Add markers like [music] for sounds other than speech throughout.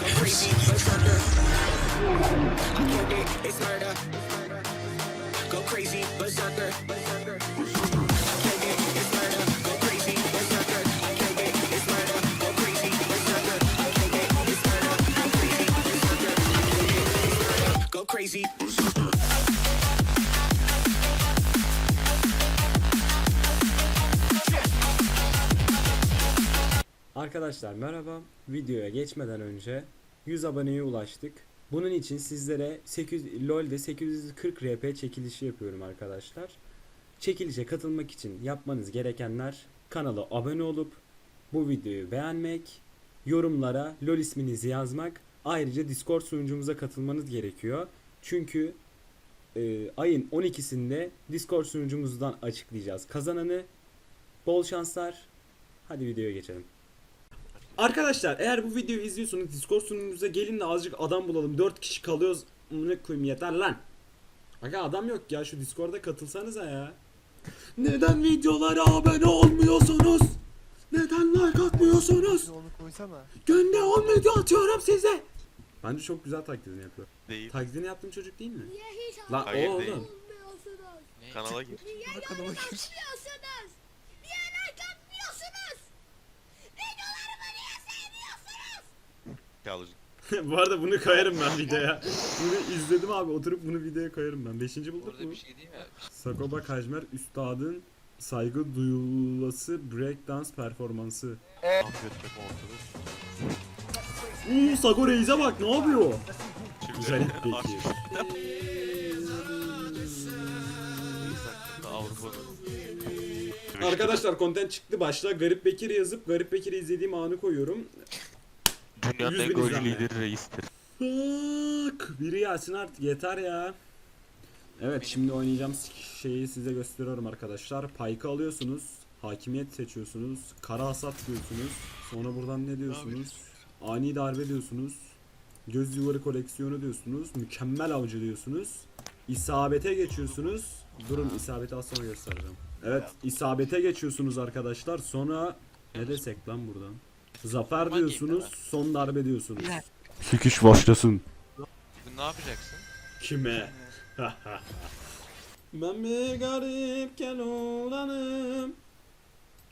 Go crazy, berserker. I it's murder. Go crazy, berserker. I it's murder. Go crazy, berserker. I it's murder. Go crazy, berserker. I it's murder. Go crazy. Arkadaşlar merhaba. Videoya geçmeden önce 100 aboneye ulaştık. Bunun için sizlere 800 LoL'de 840 RP çekilişi yapıyorum arkadaşlar. Çekilişe katılmak için yapmanız gerekenler kanala abone olup bu videoyu beğenmek, yorumlara LoL isminizi yazmak, ayrıca Discord sunucumuza katılmanız gerekiyor. Çünkü e, ayın 12'sinde Discord sunucumuzdan açıklayacağız kazananı. Bol şanslar. Hadi videoya geçelim. Arkadaşlar eğer bu videoyu izliyorsanız Discord sunucumuza gelin de azıcık adam bulalım. 4 kişi kalıyoruz. Ne koyayım yeter lan. Aga adam yok ya şu Discord'a katılsanıza ya. Neden videolara abone olmuyorsunuz? Neden like atmıyorsunuz? Onu koysana. Günde 10 video atıyorum size. Bence çok güzel taklidini yapıyor. Değil. Taklidini yaptığım çocuk değil mi? Niye hiç Lan o oğlum. Kanala gir. Niye yorum atmıyorsunuz? Niye like atmıyorsunuz? Videolarımı niye sevmiyorsunuz? Kalıcı. [laughs] Bu arada bunu koyarım ben videoya. Bunu izledim abi oturup bunu videoya koyarım ben. Beşinci bulduk Orada mu? bir şey değil mi? Sagopa Kajmer Üstad'ın saygı duyulası breakdance performansı. Ortada. Uuu Sago Reis'e bak ne yapıyor? Garip peki. Avrupa'da. Arkadaşlar content çıktı başla. Garip Bekir yazıp Garip Bekir'i izlediğim anı koyuyorum. Dünyanın 100 en golcü lideri reistir. Fuck. Biri gelsin artık yeter ya. Evet şimdi oynayacağım şeyi size gösteriyorum arkadaşlar. Payka alıyorsunuz. Hakimiyet seçiyorsunuz. Kara hasat diyorsunuz. Sonra buradan ne diyorsunuz? Ani darbe diyorsunuz. Göz yuvarı koleksiyonu diyorsunuz. Mükemmel avcı diyorsunuz. İsabete geçiyorsunuz. Durun isabeti az sonra göstereceğim. Evet isabete geçiyorsunuz arkadaşlar. Sonra ne desek lan buradan? Zafer diyorsunuz. Son darbe diyorsunuz. Sikiş başlasın. Bugün ne yapacaksın? Kime? ben bir garip keloğlanım.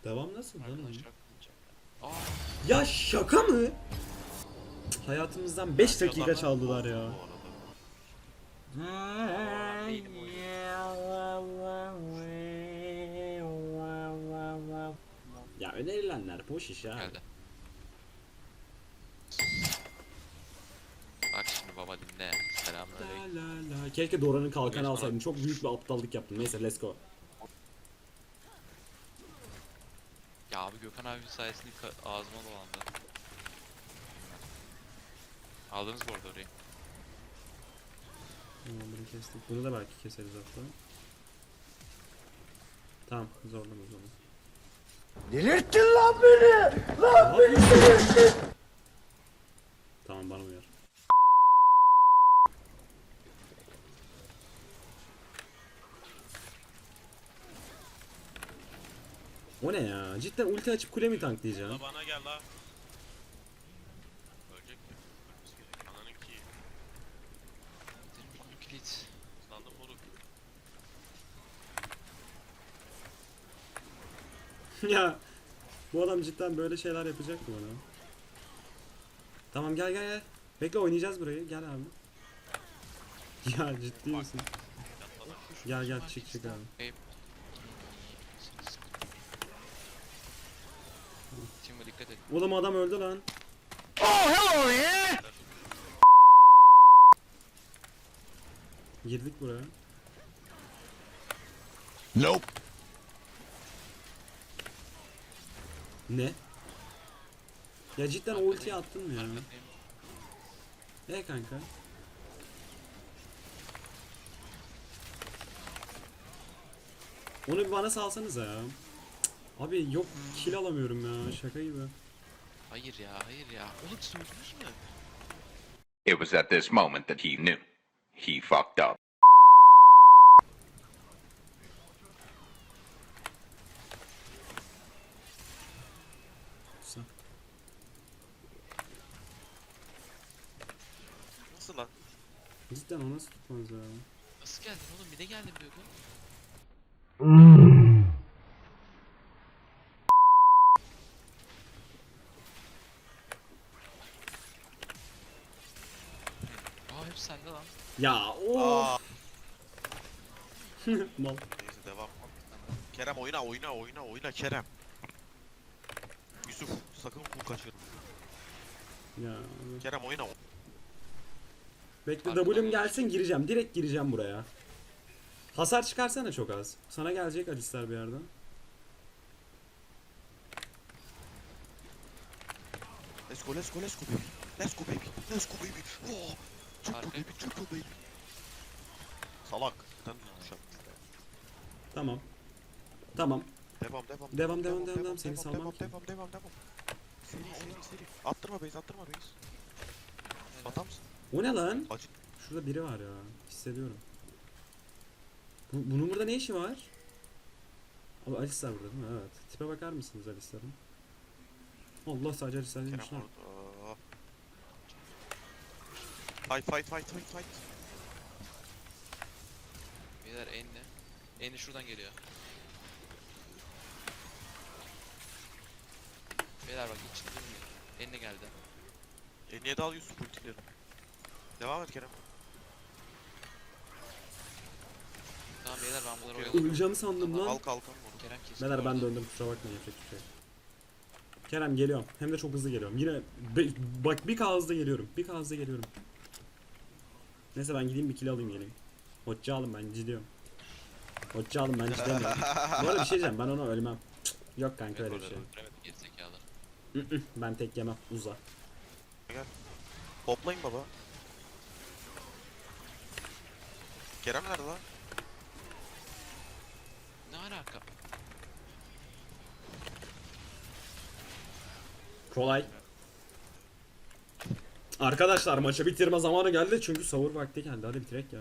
Devam nasıl lan? Arkadaşlar kullanacak. Aa, Ya şaka mı? Hayatımızdan 5 dakika çaldılar bu ya. arada. beynim Ya önerilenler boş iş ha. geldi. Bak şimdi baba dinle. La Selamünaleyküm. la la. Keşke Dora'nın kalkanı alsaydım. Çok büyük bir aptallık yaptım. Neyse let's go. Ya abi Gökhan abi sayesinde ka- ağzıma dolandı. Aldınız bu arada orayı. Tamam, bunu kestik. Bunu da belki keseriz hatta. Tamam zorlama zorlama. Delirttin lan beni! Lan beni delirttin! Tamam bana uyar. O ne ya? Cidden ulti açıp kule mi tanklayacağım? bana gel la. Ölecek mi? Ölmesi gerek. Ananın ki. Bunu kilit. Sandım moruk. ya bu adam cidden böyle şeyler yapacak mı bana? Tamam gel gel gel. Bekle oynayacağız burayı. Gel abi. [laughs] Ya ciddi misin? Gel gel çık çık abi. Dikkat et. Oğlum adam öldü lan. Girdik buraya. Nope. Ne? Ya cidden o ultiyi attın mı ya? Arkadayım. E kanka. Onu bir bana salsanıza ya. Abi yok kill alamıyorum ya şaka gibi. Hayır ya hayır ya. Oğlum söndünüz mü? It was at this moment that he knew. He fucked up. Nasıl lan? Cidden o nasıl tutmaz ya? Nasıl geldin oğlum? Bir de geldim diyordu. Aa hep sende lan. Ya o Aa. [laughs] mal. Neyse devam. Kerem oyna oyna oyna oyna Kerem. Yusuf sakın kul kaçırma. Ya. Kerem oyna. Bekle Arkadan W'm gelsin gireceğim. Direkt gireceğim buraya. Hasar çıkarsana çok az. Sana gelecek Alistar bir yerden. Let's go let's go let's go baby. Let's go baby. Let's go baby. Oh. Triple Arka. baby triple baby. Salak. Sen. Tamam. Tamam. Devam devam. Devam, devam, devam, devam. Seni salmam devam, ki. Devam devam devam. Seri seri seri. Attırma base attırma base. Atar mısın? O ne lan? Acı. Şurada biri var ya. Hissediyorum. Bu, bunun burada ne işi var? Abi Alistar burada değil mi? Evet. Tipe bakar mısınız Alistar'ın? Allah sadece Alistar'ın Kerem şuna. orada. Fight fight fight fight fight. Beyler enle. Enli şuradan geliyor. Beyler bak hiç çıktırmıyor. Enli geldi. E niye dal Yusuf ultileri? Devam et Kerem. Tamam beyler ben bunları oyalıyorum. Öleceğim sandım Al lan. kalkan onu. Kerem kesin. Beyler ben döndüm kusura bakmayın yapacak bir şey. yok. Kerem geliyorum. Hem de çok hızlı geliyorum. Yine be- bak bir K hızlı geliyorum. Bir K hızlı geliyorum. Neyse ben gideyim bir kill alayım geleyim. Hoşça alın ben gidiyorum. Hoşça alın ben gidemiyorum. Bu arada bir şey diyeceğim ben ona ölmem. Cık, Yok kanka öyle bir şey. Evet gerizekalı. Hı, ben tek yemem uza. Toplayın baba. Kerem nerede lan? Ne alaka? Kolay. Arkadaşlar maçı bitirme zamanı geldi çünkü sahur vakti geldi. Hadi bitirek ya.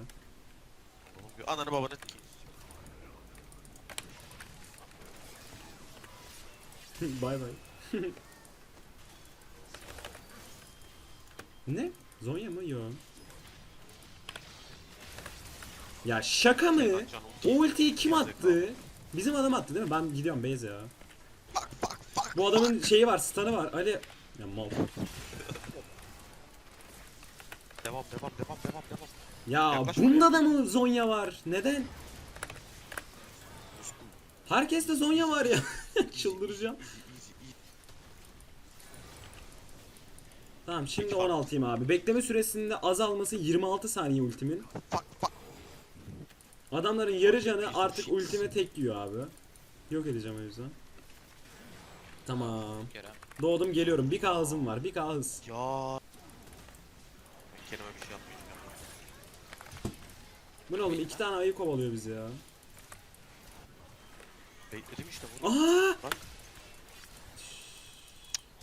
Ananı babanı [laughs] bay bay. [laughs] ne? Zonya mı? Yok. Ya şaka mı? O ultiyi kim attı? Bizim adam attı değil mi? Ben gidiyorum base ya. Bu adamın şeyi var, stun'ı var. Ali ya mal. Devam devam devam devam devam. Ya Yaklaş bunda da mı Zonya var? Neden? Herkeste Zonya var ya. [laughs] Çıldıracağım. Easy easy. Tamam şimdi 16'yım abi. Bekleme süresinde azalması 26 saniye ultimin. Fuck fuck. Adamların yarı canı artık ultime tek yiyor abi. Yok edeceğim o yüzden. Tamam. Kerem. Doğdum geliyorum. Bir K hızım var. Bir K hız. Ya. Kendime bir şey yapmayacağım. Bu ne oğlum? İki tane ayı kovalıyor bizi ya. Bekledim işte bunu. Aa!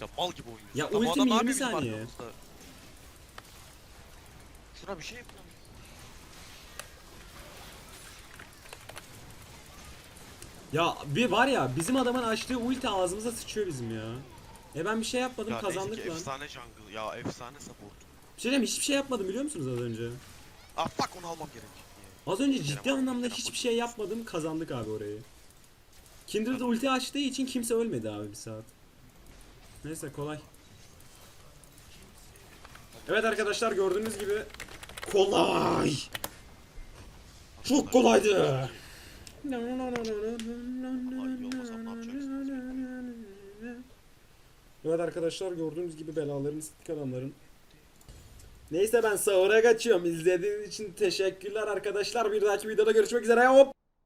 Ya mal gibi oynuyorsun. Ya bu ultim adam ne 20 yapıyor bizim saniye. arkamızda? Şuna bir şey yap lan. Ya bir var ya bizim adamın açtığı ulti ağzımıza sıçıyor bizim ya. E ben bir şey yapmadım Ya neyse kazandık ki lan. efsane jungle ya efsane support. Bir şey mi? hiçbir şey yapmadım biliyor musunuz az önce? Ah fuck onu almam gerek. Az önce ciddi anlamda hiçbir şey yapmadım kazandık abi orayı. Kindred ulti açtığı için kimse ölmedi abi bir saat. Neyse kolay. Evet arkadaşlar gördüğünüz gibi kolay. Çok kolaydı. Evet arkadaşlar gördüğünüz gibi belaların sıktık adamların. Neyse ben sahura kaçıyorum. İzlediğiniz için teşekkürler arkadaşlar. Bir dahaki videoda görüşmek üzere. Hop.